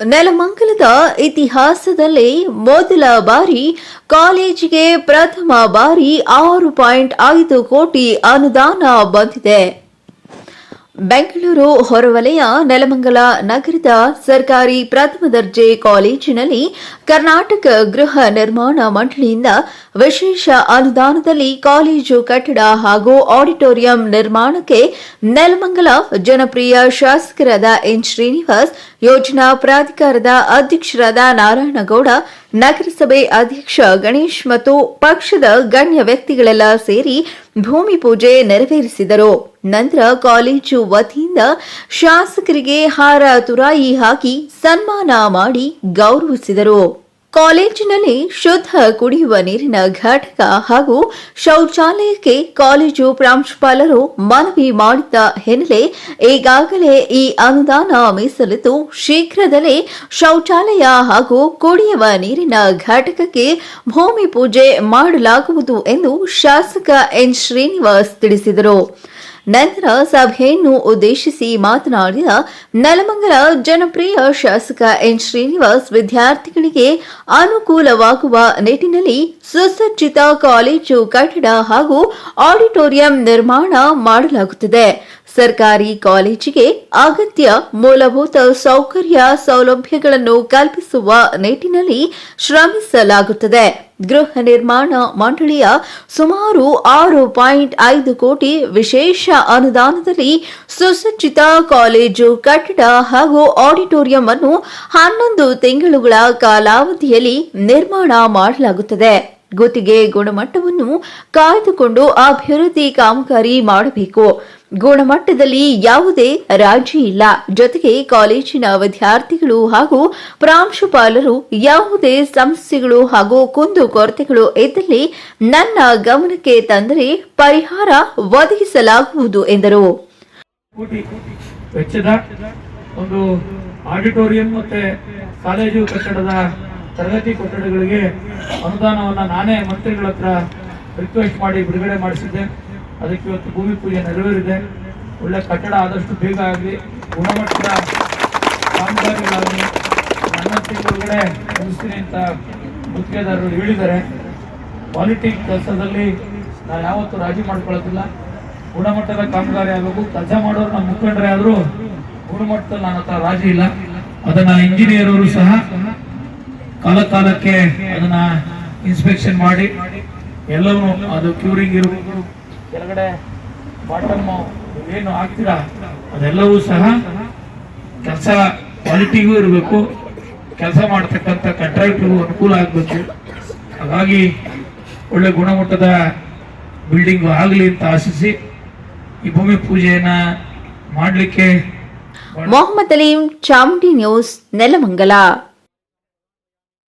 ನೆಲಮಂಗಲದ ಇತಿಹಾಸದಲ್ಲಿ ಮೊದಲ ಬಾರಿ ಕಾಲೇಜಿಗೆ ಪ್ರಥಮ ಬಾರಿ ಆರು ಪಾಯಿಂಟ್ ಐದು ಕೋಟಿ ಅನುದಾನ ಬಂದಿದೆ. ಬೆಂಗಳೂರು ಹೊರವಲಯ ನೆಲಮಂಗಲ ನಗರದ ಸರ್ಕಾರಿ ಪ್ರಥಮ ದರ್ಜೆ ಕಾಲೇಜಿನಲ್ಲಿ ಕರ್ನಾಟಕ ಗೃಹ ನಿರ್ಮಾಣ ಮಂಡಳಿಯಿಂದ ವಿಶೇಷ ಅನುದಾನದಲ್ಲಿ ಕಾಲೇಜು ಕಟ್ಟಡ ಹಾಗೂ ಆಡಿಟೋರಿಯಂ ನಿರ್ಮಾಣಕ್ಕೆ ನೆಲಮಂಗಲ ಜನಪ್ರಿಯ ಶಾಸಕರಾದ ಎನ್ ಶ್ರೀನಿವಾಸ್, ಯೋಜನಾ ಪ್ರಾಧಿಕಾರದ ಅಧ್ಯಕ್ಷರಾದ ನಾರಾಯಣಗೌಡ ನಗರಸಭೆ ಅಧ್ಯಕ್ಷ ಗಣೇಶ್ ಮತ್ತು ಪಕ್ಷದ ಗಣ್ಯ ವ್ಯಕ್ತಿಗಳೆಲ್ಲ ಸೇರಿ ಭೂಮಿ ಪೂಜೆ ನೆರವೇರಿಸಿದರು. ನಂತರ ಕಾಲೇಜು ವತಿಯಿಂದ ಶಾಸಕರಿಗೆ ಹಾರ ತುರಾಯಿ ಹಾಕಿ ಸನ್ಮಾನ ಮಾಡಿ ಗೌರವಿಸಿದರು. ಕಾಲೇಜಿನಲ್ಲಿ ಶುದ್ಧ ಕುಡಿಯುವ ನೀರಿನ ಘಟಕ ಹಾಗೂ ಶೌಚಾಲಯಕ್ಕೆ ಕಾಲೇಜು ಪ್ರಾಂಶುಪಾಲರು ಮನವಿ ಮಾಡಿದ್ದ ಹಿನ್ನೆಲೆ ಈಗಾಗಲೇ ಈ ಅನುದಾನ ಮೀಸಲಿದ್ದು ಶೀಘ್ರದಲ್ಲೇ ಶೌಚಾಲಯ ಹಾಗೂ ಕುಡಿಯುವ ನೀರಿನ ಘಟಕಕ್ಕೆ ಭೂಮಿ ಪೂಜೆ ಮಾಡಲಾಗುವುದು ಎಂದು ಶಾಸಕ ಎನ್ ಶ್ರೀನಿವಾಸ್ ತಿಳಿಸಿದರು. ನಂತರ ಸಭೆಯನ್ನು ಉದ್ದೇಶಿಸಿ ಮಾತನಾಡಿದ ನಲಮಂಗಲ ಜನಪ್ರಿಯ ಶಾಸಕ ಎನ್ ಶ್ರೀನಿವಾಸ್, ವಿದ್ಯಾರ್ಥಿಗಳಿಗೆ ಅನುಕೂಲವಾಗುವ ನಿಟ್ಟಿನಲ್ಲಿ ಸುಸಜ್ಜಿತ ಕಾಲೇಜು ಕಟ್ಟಡ ಹಾಗೂ ಆಡಿಟೋರಿಯಂ ನಿರ್ಮಾಣ ಮಾಡಲಾಗುತ್ತಿದೆ. ಸರ್ಕಾರಿ ಕಾಲೇಜಿಗೆ ಅಗತ್ಯ ಮೂಲಭೂತ ಸೌಕರ್ಯ ಸೌಲಭ್ಯಗಳನ್ನು ಕಲ್ಪಿಸುವ ನಿಟ್ಟಿನಲ್ಲಿ ಶ್ರಮಿಸಲಾಗುತ್ತದೆ. ಗೃಹ ನಿರ್ಮಾಣ ಮಂಡಳಿಯ ಸುಮಾರು ಆರು ಪಾಯಿಂಟ್ ಐದು ಕೋಟಿ ವಿಶೇಷ ಅನುದಾನದಲ್ಲಿ ಸುಸಜ್ಜಿತ ಕಾಲೇಜು ಕಟ್ಟಡ ಹಾಗೂ ಆಡಿಟೋರಿಯಂ ಅನ್ನು ಹನ್ನೊಂದು ತಿಂಗಳುಗಳ ಕಾಲಾವಧಿಯಲ್ಲಿ ನಿರ್ಮಾಣ ಮಾಡಲಾಗುತ್ತದೆ. ಗುತ್ತಿಗೆ ಗುಣಮಟ್ಟವನ್ನು ಕಾಯ್ದುಕೊಂಡು ಅಭಿವೃದ್ಧಿ ಕಾಮಗಾರಿ ಮಾಡಬೇಕು. ಗುಣಮಟ್ಟದಲ್ಲಿ ಯಾವುದೇ ರಾಜಿ ಇಲ್ಲ. ಜೊತೆಗೆ ಕಾಲೇಜಿನ ವಿದ್ಯಾರ್ಥಿಗಳು ಹಾಗೂ ಪ್ರಾಂಶುಪಾಲರು ಯಾವುದೇ ಸಮಸ್ಯೆಗಳು ಹಾಗೂ ಕುಂದು ಕೊರತೆಗಳು ಇದ್ದಲ್ಲಿ ನನ್ನ ಗಮನಕ್ಕೆ ತಂದರೆ ಪರಿಹಾರ ಒದಗಿಸಲಾಗುವುದು, ಎಂದರು. ವೆಚ್ಚದ ಒಂದು ಆಡಿಟೋರಿಯಂ ಮತ್ತೆ ಕಾಲೇಜು ಕಟ್ಟಡದ ತರಗತಿ ಕೊಠಡಿಗಳಿಗೆ ಅನುದಾನವನ್ನ ನಾನೇ ಮಂತ್ರಿಗಳ ಹತ್ರ ರಿಕ್ವೆಸ್ಟ್ ಮಾಡಿ ಬಿಡುಗಡೆ ಮಾಡಿಸಿದ್ದೆ. ಅದಕ್ಕೆ ಇವತ್ತು ಭೂಮಿ ಪೂಜೆ ನೆರವೇರಿದೆ. ಒಳ್ಳೆ ಕಟ್ಟಡ ಆದಷ್ಟು ಬೇಗ ಆಗಲಿ. ಗುಣಮಟ್ಟದ ಕಾಮಗಾರಿಗಳಾಗಲಿ. ನನ್ನ ತಿಂಗಳೊಳಗಡೆ ಮುಗಿಸ್ತೀನಿ ಅಂತ ಗುತ್ತಿಗೆದಾರರು ಹೇಳಿದ್ದಾರೆ. ಕ್ವಾಲಿಟಿ ಕೆಲಸದಲ್ಲಿ ನಾವು ಯಾವತ್ತೂ ರಾಜಿ ಮಾಡ್ಕೊಳ್ಳೋದಿಲ್ಲ. ಗುಣಮಟ್ಟದ ಕಾಮಗಾರಿ ಆಗಬೇಕು. ಕೆಲಸ ಮಾಡೋರು ನಮ್ಮ ಮುಖಂಡರೇ ಆದರೂ ಗುಣಮಟ್ಟದಲ್ಲಿ ನನ್ನ ಹತ್ರ ರಾಜಿ ಇಲ್ಲ. ಅದನ್ನ ಇಂಜಿನಿಯರ್ ಅವರು ಸಹ ಕಾಲ ಕಾಲಕ್ಕೆ ಅದನ್ನ ಇನ್ಸ್ಪೆಕ್ಷನ್ ಮಾಡಿ. ಎಲ್ಲವೂ ಅದು ಕ್ಯೂರಿಂಗ್ ಇರಬೇಕು. ಕೆಳಗಡೆ ಬಾಟಮ್ ಏನು ಹಾಕ್ತೀರಾ? ಅದೆಲ್ಲವೂ ಸಹ ಕೆಲಸ ಕ್ವಾಲಿಟಿಗೂ ಇರಬೇಕು. ಕೆಲಸ ಮಾಡ್ತಕ್ಕಂಥ ಕಂಟ್ರಾಕ್ಟ್ರಿಗೂ ಅನುಕೂಲ ಆಗಬೇಕು. ಹಾಗಾಗಿ ಒಳ್ಳೆ ಗುಣಮಟ್ಟದ ಬಿಲ್ಡಿಂಗ್ ಆಗಲಿ ಅಂತ ಆಶಿಸಿ ಈ ಭೂಮಿ ಪೂಜೆಯನ್ನು ಮಾಡಲಿಕ್ಕೆ ಮೊಹಮ್ಮದ್ ಅಲೀಂ ಚಾಮುಂಡಿ ನ್ಯೂಸ್ ನೆಲಮಂಗಲ.